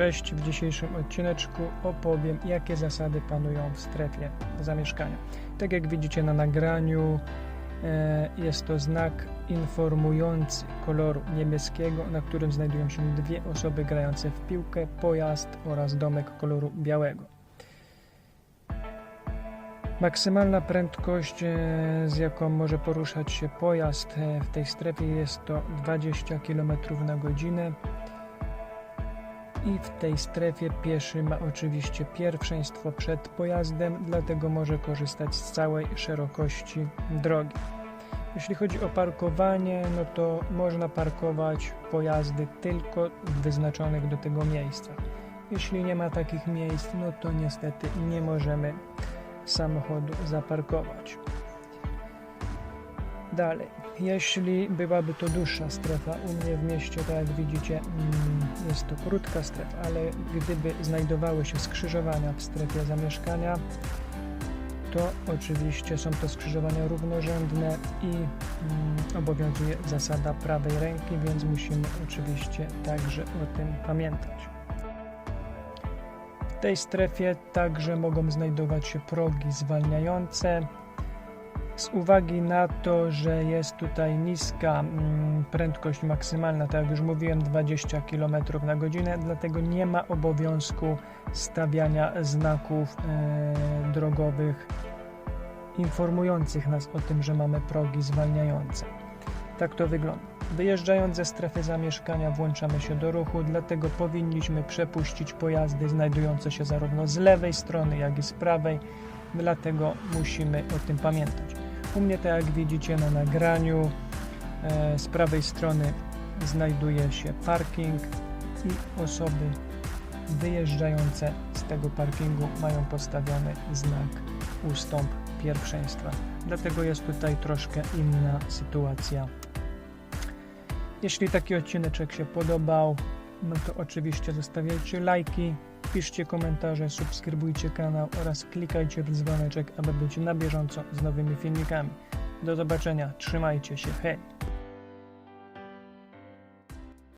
Cześć, w dzisiejszym odcineczku opowiem, jakie zasady panują w strefie zamieszkania. Tak jak widzicie na nagraniu, e, jest to znak informujący koloru niebieskiego, na którym znajdują się dwie osoby grające w piłkę, pojazd oraz domek koloru białego. Maksymalna prędkość, e, z jaką może poruszać się pojazd e, w tej strefie jest to 20 km na godzinę i w tej strefie pieszy ma oczywiście pierwszeństwo przed pojazdem, dlatego może korzystać z całej szerokości drogi. Jeśli chodzi o parkowanie, no to można parkować pojazdy tylko w wyznaczonych do tego miejscach. Jeśli nie ma takich miejsc, no to niestety nie możemy samochodu zaparkować. Dalej, jeśli byłaby to dłuższa strefa, u mnie w mieście, tak jak widzicie, mm, jest to krótka strefa, ale gdyby znajdowały się skrzyżowania w strefie zamieszkania, to oczywiście są to skrzyżowania równorzędne i mm, obowiązuje zasada prawej ręki, więc musimy oczywiście także o tym pamiętać. W tej strefie także mogą znajdować się progi zwalniające. Z uwagi na to, że jest tutaj niska mm, prędkość maksymalna, tak jak już mówiłem, 20 km na godzinę, dlatego nie ma obowiązku stawiania znaków e, drogowych informujących nas o tym, że mamy progi zwalniające. Tak to wygląda. Wyjeżdżając ze strefy zamieszkania włączamy się do ruchu, dlatego powinniśmy przepuścić pojazdy znajdujące się zarówno z lewej strony, jak i z prawej, dlatego musimy o tym pamiętać. U mnie, tak jak widzicie na nagraniu, e, z prawej strony znajduje się parking i osoby wyjeżdżające z tego parkingu mają postawiony znak ustąp pierwszeństwa. Dlatego jest tutaj troszkę inna sytuacja. Jeśli taki odcineczek się podobał, no to oczywiście zostawiajcie lajki, piszcie komentarze, subskrybujcie kanał oraz klikajcie w dzwoneczek, aby być na bieżąco z nowymi filmikami. Do zobaczenia, trzymajcie się, hej!